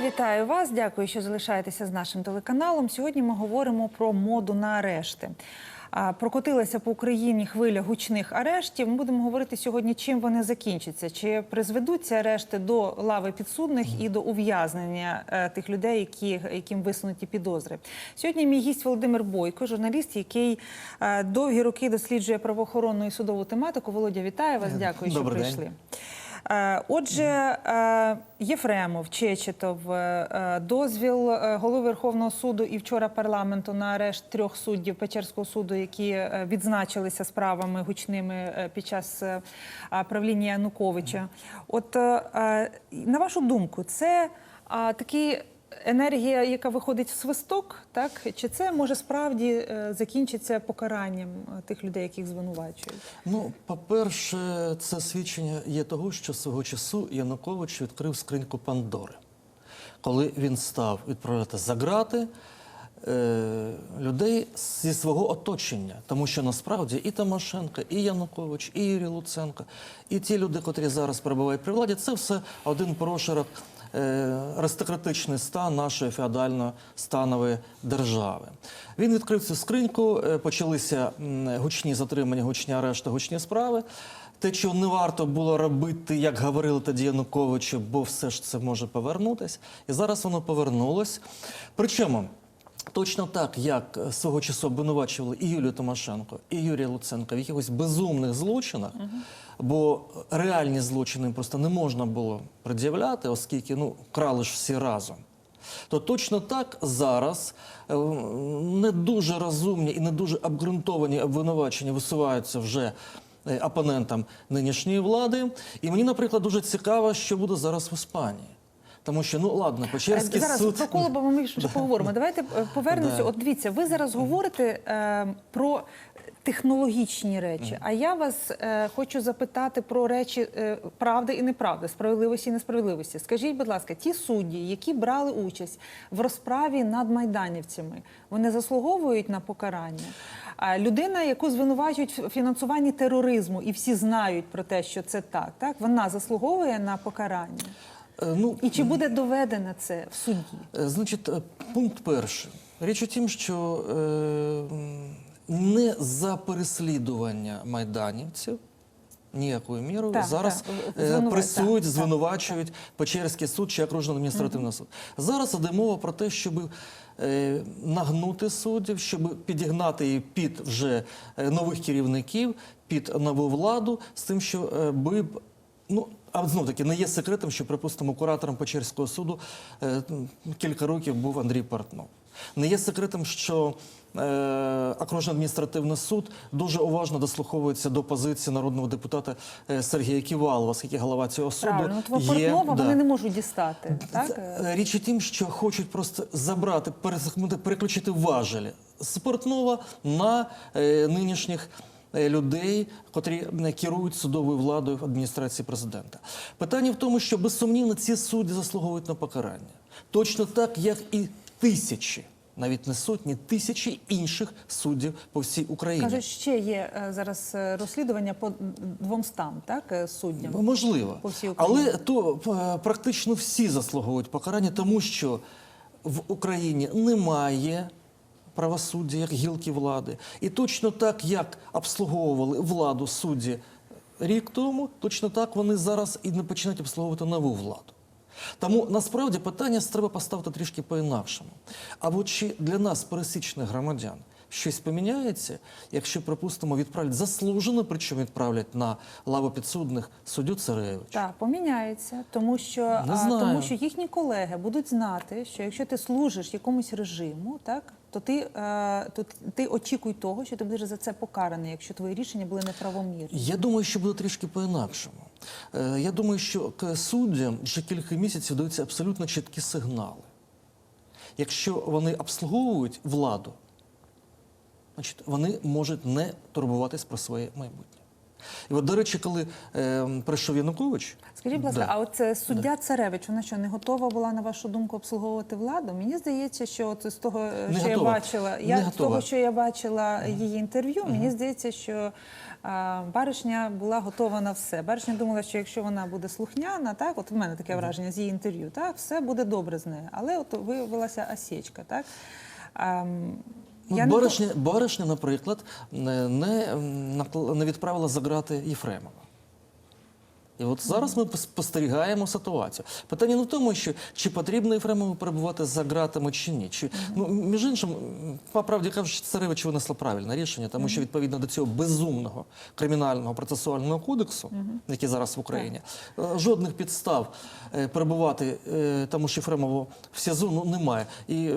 Вітаю вас. Дякую, що залишаєтеся з нашим телеканалом. Сьогодні ми говоримо про моду на арешти. Прокотилася по Україні хвиля гучних арештів. Ми будемо говорити сьогодні, чим вони закінчаться. Чи призведуть ці арешти до лави підсудних і до ув'язнення е, тих людей, які, яким висунуті підозри. Сьогодні мій гість Володимир Бойко, журналіст, який е, довгі роки досліджує правоохоронну і судову тематику. Володя, вітаю вас. Дякую, що Добрий день. прийшли. Е, Отже, е, Єфремов, Чечетов, е, е, дозвіл е, голови Верховного суду і вчора парламенту на арешт трьох суддів Печерського суду, які е, відзначилися справами гучними е, під час е, правління Януковича. От е, е, на вашу думку, це такий енергія, яка виходить в свисток, так чи це може справді е, закінчиться покаранням е, тих людей, яких звинувачують? Ну, по-перше, це свідчення є того, що свого часу Янукович відкрив скриньку Пандори, коли він став відправляти за грати е, людей зі свого оточення. Тому що насправді і Тимошенко, і Янукович, і Юрій Луценко, і ті люди, котрі зараз перебувають при владі, це все один прошарок. Е, Аристократичний стан нашої феодально-станової держави. Він відкрив цю скриньку, е, почалися гучні затримання, гучні арешти, гучні справи. Те, що не варто було робити, як говорили тоді Януковичу, бо все ж це може повернутися. І зараз воно повернулось. Причому точно так, як е, свого часу обвинувачували і Юлію Тимошенко, і Юрія Луценка в якихось безумних злочинах, бо реальні злочини просто не можна було пред'являти, оскільки ну, крали ж всі разом. То точно так зараз е, не дуже розумні і не дуже обґрунтовані обвинувачення висуваються вже е, опонентам нинішньої влади. І мені, наприклад, дуже цікаво, що буде зараз в Іспанії. Тому що, ну ладно, Печерський Зараз суд... про Колоба ми ще поговоримо. Давайте е, повернемося. От дивіться, ви зараз говорите е, про технологічні речі. А я вас е, хочу запитати про речі е, правди і неправди, справедливості і несправедливості. Скажіть, будь ласка, ті судді, які брали участь в розправі над майданівцями, вони заслуговують на покарання? А людина, яку звинувачують в фінансуванні тероризму, і всі знають про те, що це так, так вона заслуговує на покарання. Е, Ну, І чи буде доведено це в суді? Е, Значить, е, пункт перший. Річ у тім, що е, не за переслідування майданівців. Ніякою мірою Так, зараз так, звинуват- пресують, так, звинувачують Печерський суд чи окружний адміністративний суд. Зараз іде мова про те, щоб е, нагнути суддів, щоб підігнати її під вже нових керівників, під нову владу, з тим, що е, би Ну, а знов таки не є секретом, що, припустимо, куратором Печерського суду е, кілька років був Андрій Портнов. Не є секретом, що е, окружний адміністративний суд дуже уважно дослуховується до позиції народного депутата е, Сергія Ківалова, оскільки голова цього суду Правильно, є. Портнова да. вони не можуть дістати. Так? Е, Річ у тім, що хочуть просто забрати, переключити важелі з Портнова на е, нинішніх людей, котрі е, керують судовою владою в адміністрації президента. Питання в тому, що безсумнівно ці судді заслуговують на покарання. Точно так, як і тисячі, навіть не сотні, тисячі інших суддів по всій Україні. Кажуть, ще є е, зараз е, розслідування по двомстам, так, е, суддям. Можливо. По всій Україні. Але то е, практично всі заслуговують покарання, тому що в Україні немає правосуддя як гілки влади. І точно так, як обслуговували владу судді рік тому, точно так вони зараз і не починають обслуговувати нову владу. Тому насправді питання треба поставити трішки по-інакшому. А от чи для нас, пересічних громадян, щось поміняється, якщо, припустимо, відправлять заслужено, причому відправлять на лаву підсудних суддю Царевич? Так, поміняється, тому що, Не а, знаю. тому що їхні колеги будуть знати, що якщо ти служиш якомусь режиму, так, то ти, е, то ти очікуй того, що ти будеш за це покараний, якщо твої рішення були неправомірні. Я думаю, що буде трішки по-інакшому. Е, Я думаю, що суддям вже кілька місяців даються абсолютно чіткі сигнали. Якщо вони обслуговують владу, значить вони можуть не турбуватись про своє майбутнє. І от, до речі, коли е, прийшов Янукович, Скажіть, будь ласка, Да. а от е, суддя Царевич, вона що не готова була на вашу думку обслуговувати владу? Мені здається, що от з того, е, Не що я готова. бачила, Не я з готова. того, що я бачила її інтерв'ю, мені здається, що а, баришня була готова на все. Баришня думала, що якщо вона буде слухняна, так от в мене таке враження з її інтерв'ю, так все буде добре з нею. Але от виявилася осічка, так. А, Ну, не баришня, баришня, наприклад, не, не, не відправила за грати Єфремова. І от зараз ми пос- спостерігаємо ситуацію. Питання не в тому, що чи потрібно Єфремову перебувати за ґратами чи ні. Чи, ну, між іншим, по правді кажучи, Царевич винесла правильне рішення, тому що відповідно до цього безумного кримінального процесуального кодексу, який зараз в Україні, е, жодних підстав е, перебувати е, тому, що Єфремову в СІЗО ну, немає. І е,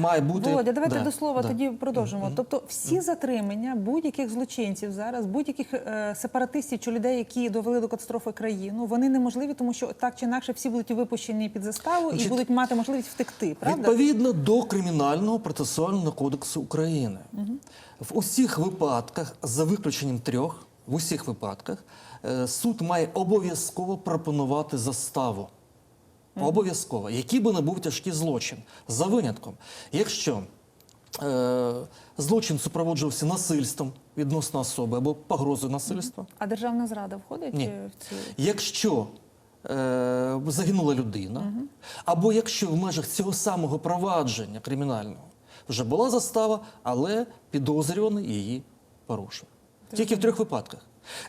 має бути. Володя, давайте Да, до слова да. тоді продовжимо. Тобто, всі затримання будь-яких злочинців зараз, будь-яких е, сепаратистів чи людей, які довели до катастрофи країну, вони неможливі, тому що так чи інакше всі будуть випущені під заставу і будуть мати можливість втекти. Правда? Відповідно до Кримінального процесуального кодексу України. В усіх випадках, за виключенням трьох, в усіх випадках, е, суд має обов'язково пропонувати заставу. Обов'язково, який би не був тяжкий злочин. За винятком. Якщо злочин супроводжувався насильством відносно особи або погрозою насильства, А державна зрада входить Ні. е, в ці Якщо е, загинула людина, або якщо в межах цього самого провадження кримінального вже була застава, але підозрюваний її порушив. Тільки в трьох випадках.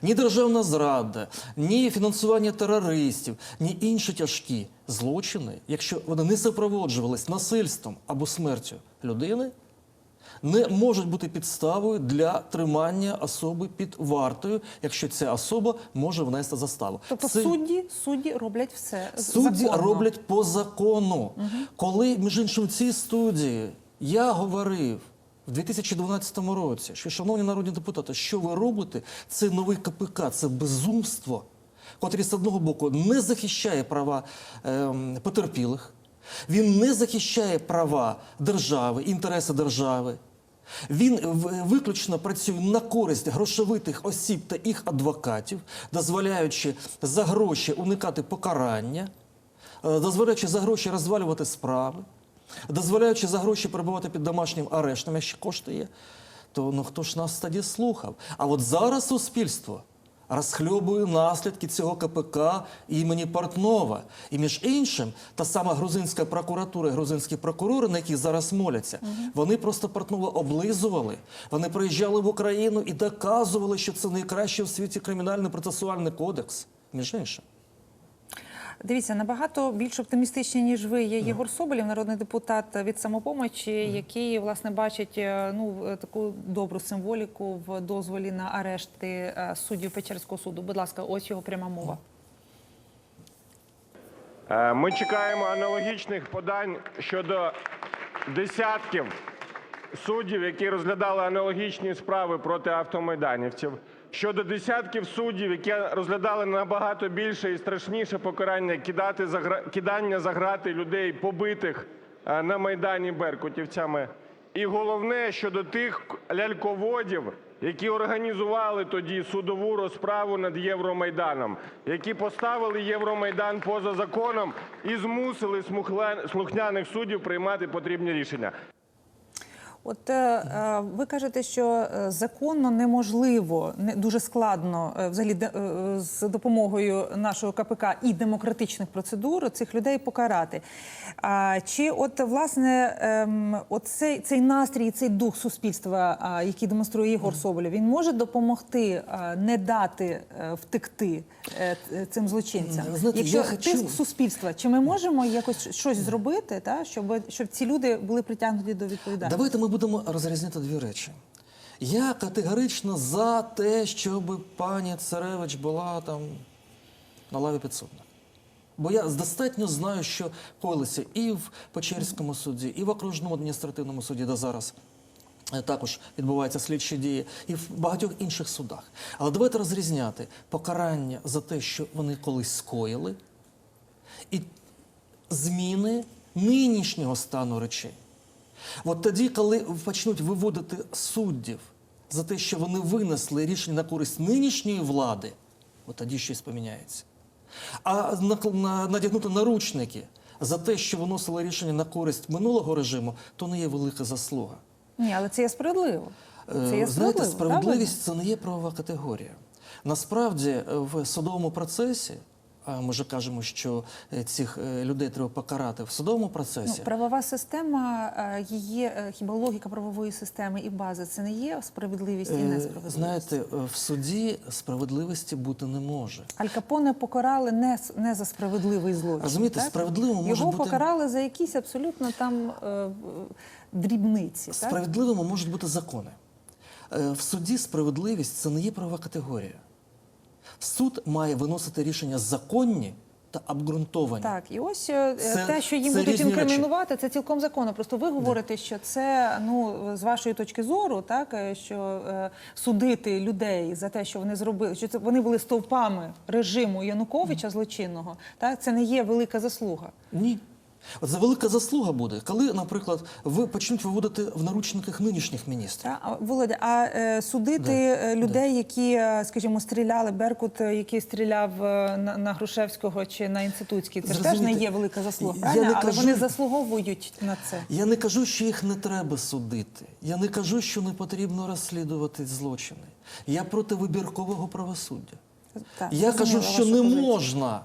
Ні державна зрада, ні фінансування терористів, ні інші тяжкі злочини, якщо вони не супроводжувались насильством або смертю людини, не можуть бути підставою для тримання особи під вартою, якщо ця особа може внести заставу. тобто Це- судді, судді роблять все Судді законно. роблять по закону. Коли, між іншим, в цій студії я говорив в 2012 році, що, шановні народні депутати, що ви робите? Це новий КПК, це безумство, котрий з одного боку не захищає права ем, потерпілих, він не захищає права держави, інтереси держави. Він виключно працює на користь грошовитих осіб та їх адвокатів, дозволяючи за гроші уникати покарання, е, дозволяючи за гроші розвалювати справи, дозволяючи за гроші перебувати під домашнім арештом, якщо кошти є. То ну хто ж нас тоді слухав? А от зараз суспільство розхльобує наслідки цього КПК імені Портнова. І між іншим, та сама грузинська прокуратура і грузинські прокурори, на яких зараз моляться, вони просто Портнова облизували. Вони приїжджали в Україну і доказували, що це найкращий у світі кримінальний процесуальний кодекс. Між іншим. Дивіться, набагато більш оптимістичні, ніж ви, є Єгор Соболєв, народний депутат від самопомочі, який власне бачить е, ну таку добру символіку в дозволі на арешти е, суддів Печерського суду. Будь ласка, ось його пряма мова. Е, Ми чекаємо аналогічних подань щодо десятків суддів, які розглядали аналогічні справи проти автомайданівців, щодо десятків суддів, які розглядали набагато більше і страшніше покарання кидання за грати людей, побитих е, на майдані беркутівцями. І головне щодо тих ляльководів, які організували тоді судову розправу над Євромайданом, які поставили Євромайдан поза законом і змусили слухняних суддів приймати потрібні рішення. От е, е, ви кажете, що е, законно неможливо, не дуже складно взагалі з допомогою нашого КПК і демократичних процедур цих людей покарати. Чи от власне ем, от цей, цей настрій, цей дух суспільства, який демонструє Ігор Соболєв, він може допомогти не дати втекти цим злочинцям? Ви знаєте, Якщо я хочу- тиск суспільства, чи ми можемо якось щось зробити, та щоб, щоб ці люди були притягнуті до відповідальності? Давайте ми будемо розрізняти дві речі. Я категорично за те, щоб пані Царевич була там на лаві підсудних. Бо я достатньо знаю, що коїлося і в Печерському суді, і в окружному адміністративному суді, де зараз е, також відбуваються слідчі дії, і в багатьох інших судах. Але давайте розрізняти покарання за те, що вони колись скоїли, і зміни нинішнього стану речей. От тоді, коли почнуть виводити суддів за те, що вони винесли рішення на користь нинішньої влади, от тоді щось поміняється. А надягнути наручники за те, що виносили рішення на користь минулого режиму, то не є велика заслуга. Ні, але це є справедливо. Це Е, є Знаєте, справедливість це не є правова категорія. Насправді, е, в судовому процесі, а ми ж кажемо, що е, цих е, людей треба покарати в судовому Ну, процесі. правова система, е, її хіба логіка правової системи і бази це не є справедливість і несправедливість. Знаєте, в суді справедливості бути не може. Аль Капоне покарали не, не за справедливий злочин. Розумієте, так? справедливим може Його бути- покарали за якісь абсолютно там дрібниці. Так? Можуть бути закони. В суді справедливість це не є правова категорія. Суд має виносити рішення законні та обґрунтовані. Так, і ось е, Це- те, що їм будуть інкримінувати, речі. це цілком законно. Просто ви говорите, що це ну з вашої точки зору, так е, що е, судити людей за те, що вони зробили, що це вони були стовпами режиму Януковича злочинного, так це не є велика заслуга. Ні. От за велика заслуга буде, коли, наприклад, ви почнуть виводити в наручниках нинішніх міністрів. А, Володя, а е, судити е, людей, які, е, скажімо, стріляли, Беркут, е, який стріляв на, на Грушевського чи на Інститутський, це ж теж не є велика заслуга, правильно? Але кажу- вони заслуговують на це. Я не кажу, що їх не треба судити. Я не кажу, що не потрібно розслідувати злочини. Я проти вибіркового правосуддя. Так, Я кажу, що не позиція. можна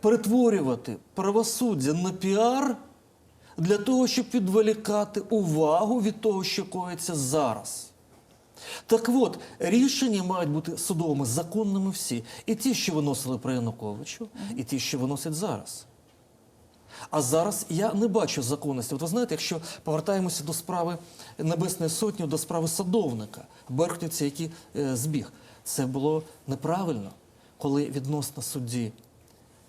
перетворювати правосуддя на піар для того, щоб відволікати увагу від того, що коїться зараз. Так от, рішення мають бути судовими, законними всі. І ті, що виносили при Януковичу, і ті, що виносять зараз. А зараз я не бачу законності. От ви знаєте, якщо повертаємося до справи Небесної Сотні, до справи садовника, Берхтівця, який е, збіг, це було неправильно, коли відносно судді,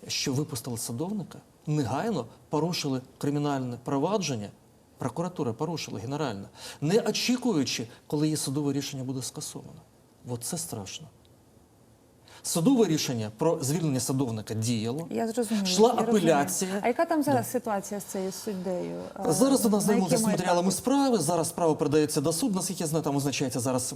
що випустили садовника, негайно порушили кримінальне провадження, прокуратура порушила генерально, не очікуючи, коли її судове рішення буде скасовано. От це страшно. Судове рішення про звільнення садовника діяло. Я зрозуміла. Йшла я розумію. апеляція. А яка там зараз ситуація з цією суддею? Зараз у нас на з матеріалами справи. Зараз справа передається до суду. Наскільки я знаю, там означається зараз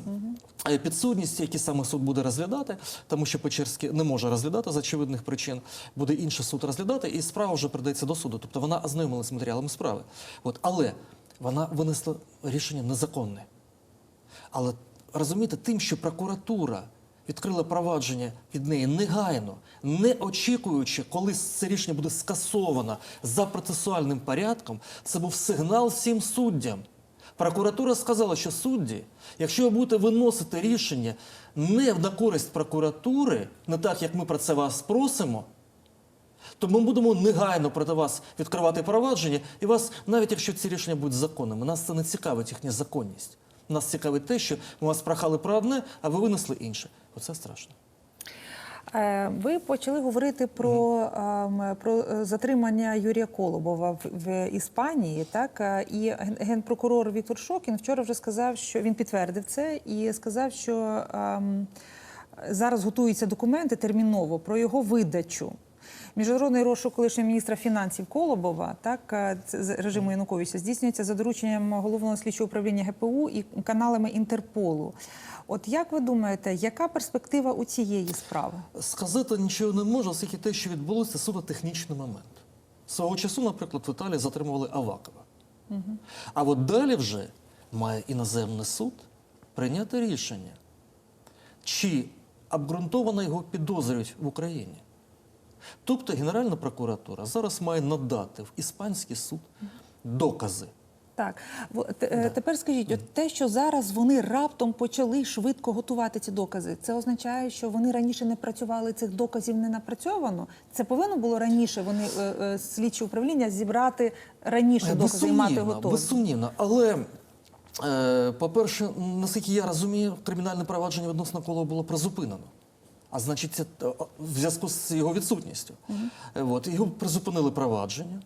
е, підсудність, який саме суд буде розглядати, тому що Печерський не може розглядати з очевидних причин. Буде інший суд розглядати, і справа вже передається до суду. Тобто вона ознайомилася з матеріалами справи. От, але вона винесла рішення незаконне. Але розумієте, тим, що прокуратура відкрила провадження від неї негайно, не очікуючи, коли це рішення буде скасовано за процесуальним порядком, це був сигнал всім суддям. Прокуратура сказала, що судді, якщо ви будете виносити рішення не на користь прокуратури, не так, як ми про це вас просимо, то ми будемо негайно проти вас відкривати провадження, і вас, навіть якщо ці рішення будуть законними, нас це не цікавить їхня законність. Нас цікавить те, що ми вас прохали про одне, а ви винесли інше. Оце страшно. Е, Ви почали говорити про, ем, про е, затримання Юрія Колобова в, Іспанії. Так Е, і генпрокурор Віктор Шокін вчора вже сказав, що він підтвердив це і сказав, що ем, зараз готуються документи терміново про його видачу. Міжнародний розшук колишнього міністра фінансів Колобова, так е, з режиму Януковича, здійснюється за дорученням головного слідчого управління ГПУ і каналами Інтерполу. От як ви думаєте, яка перспектива у цієї справи? Сказати нічого не можу, оскільки те, що відбулося, це суто технічний момент. Свого часу, наприклад, в Італії затримували Авакова. А от далі вже має іноземний суд прийняти рішення, чи обґрунтовано його підозрюють в Україні. Тобто Генеральна прокуратура зараз має надати в іспанський суд докази. Так, е, тепер скажіть, от те, що зараз вони раптом почали швидко готувати ці докази, це означає, що вони раніше не працювали, цих доказів не напрацьовано. Це повинно було раніше. Вони е, е, слідчі управління зібрати раніше докази і мати готові. безсумнівно. Але, е, по-перше, наскільки я розумію, кримінальне провадження відносно коло було призупинено. А значить, це е, в зв'язку з його відсутністю. Е, От, його призупинили провадження.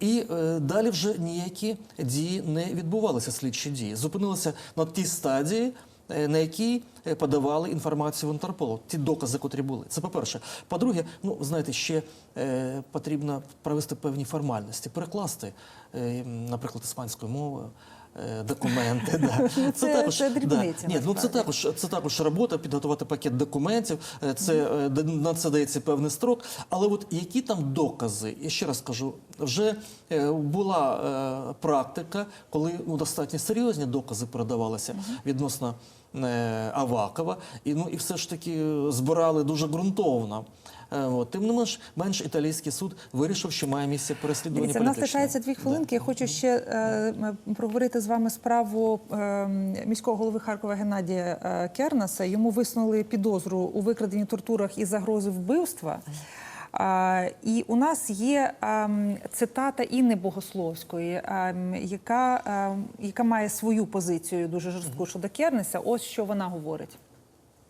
І е, далі вже ніякі дії не відбувалися, слідчі дії. Зупинилися на тій стадії, е, на якій е, подавали інформацію в Інтерпол, ті докази, котрі були. Це по-перше. По-друге, ну знаєте, ще е, потрібно провести певні формальності, перекласти, е, наприклад, іспанською мовою документи. Да. Це- це дрібниця, Ні, ну це також це також робота, підготувати пакет документів. е, Це е, на це дається певний строк. Але от які там докази? Я ще раз кажу, вже е, була е, практика, коли ну достатньо серйозні докази передавалися відносно. е, Авакова, і ну і все ж таки е, збирали дуже ґрунтовно. Е, От. Тим не менш, менш італійський суд вирішив, що має місце переслідування Дивіться, нас лишається дві хвилинки. Я хочу ще е, проговорити з вами справу е, міського голови Харкова Геннадія е, Кернаса. Йому висунули підозру у викраденні тортурах і загрози вбивства. А, і у нас є ем, цитата Інни Богословської, ем, яка, ем, яка має свою позицію дуже жорстку щодо Кернеса. Ось що вона говорить.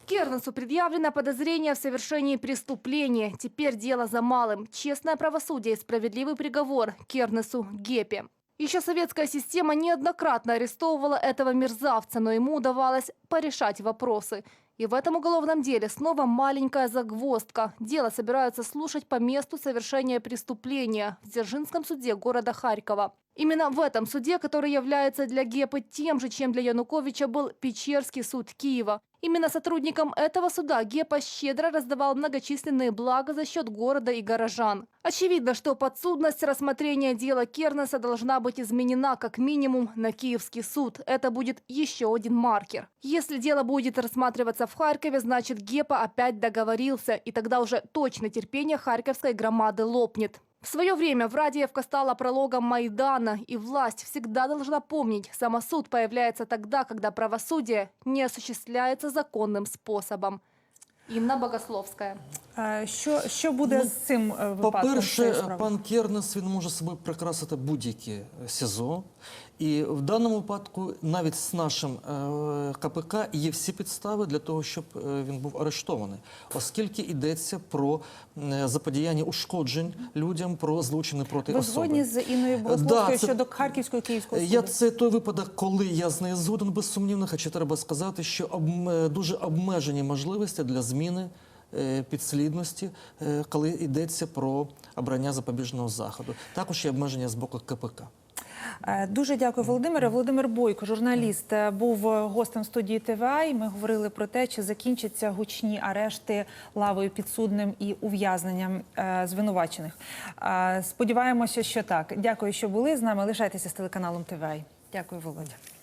Кернесу предъявлено подозрение в совершении преступления. Теперь дело за малым. Честное правосудие и справедливый приговор Кернесу Гепе. Еще советская система неоднократно арестовывала этого мерзавца, но ему удавалось порешать вопросы. И в этом уголовном деле снова маленькая загвоздка. Дело собираются слушать по месту совершения преступления в Дзержинском суде города Харькова. Именно в этом суде, который является для Гепы тем же, чем для Януковича был Печерский суд Киева. Именно сотрудникам этого суда Гепа щедро раздавал многочисленные блага за счет города и горожан. Очевидно, что подсудность рассмотрения дела Кернеса должна быть изменена как минимум на Киевский суд. Это будет еще один маркер. Если дело будет рассматриваться в Харькове, значит Гепа опять договорился, и тогда уже точно терпение харьковской громады лопнет. В свое время Врадиевка стала прологом Майдана, и власть всегда должна помнить, самосуд появляется тогда, когда правосудие не осуществляется законным способом. Инна Богословская. Е, Що, що буде Ну, з цим е, випадком? По-перше, пан Кернес він може себе прикрасити будь-які е, СІЗО. І в даному випадку навіть з нашим КПК є всі підстави для того, щоб він був арештований, оскільки йдеться про заподіяння ушкоджень людям, про злочини проти Ви особи. згодні з Інною Да, це- щодо Харківського і Київського суду? Я це той випадок, коли я з нею згоден безсумнівно, хоча треба сказати, що обм- е, дуже обмежені можливості для зміни підслідності, е, коли йдеться про обрання запобіжного заходу. Також є обмеження з боку КПК. Е, Дуже дякую, Володимире. Володимир Бойко, журналіст, е, був е, гостем студії ТВА. І ми говорили про те, чи закінчаться гучні арешти лавою підсудним і ув'язненням е, звинувачених. Е, Сподіваємося, що так. Дякую, що були з нами. Лишайтеся з телеканалом ТВА. Дякую, Володя.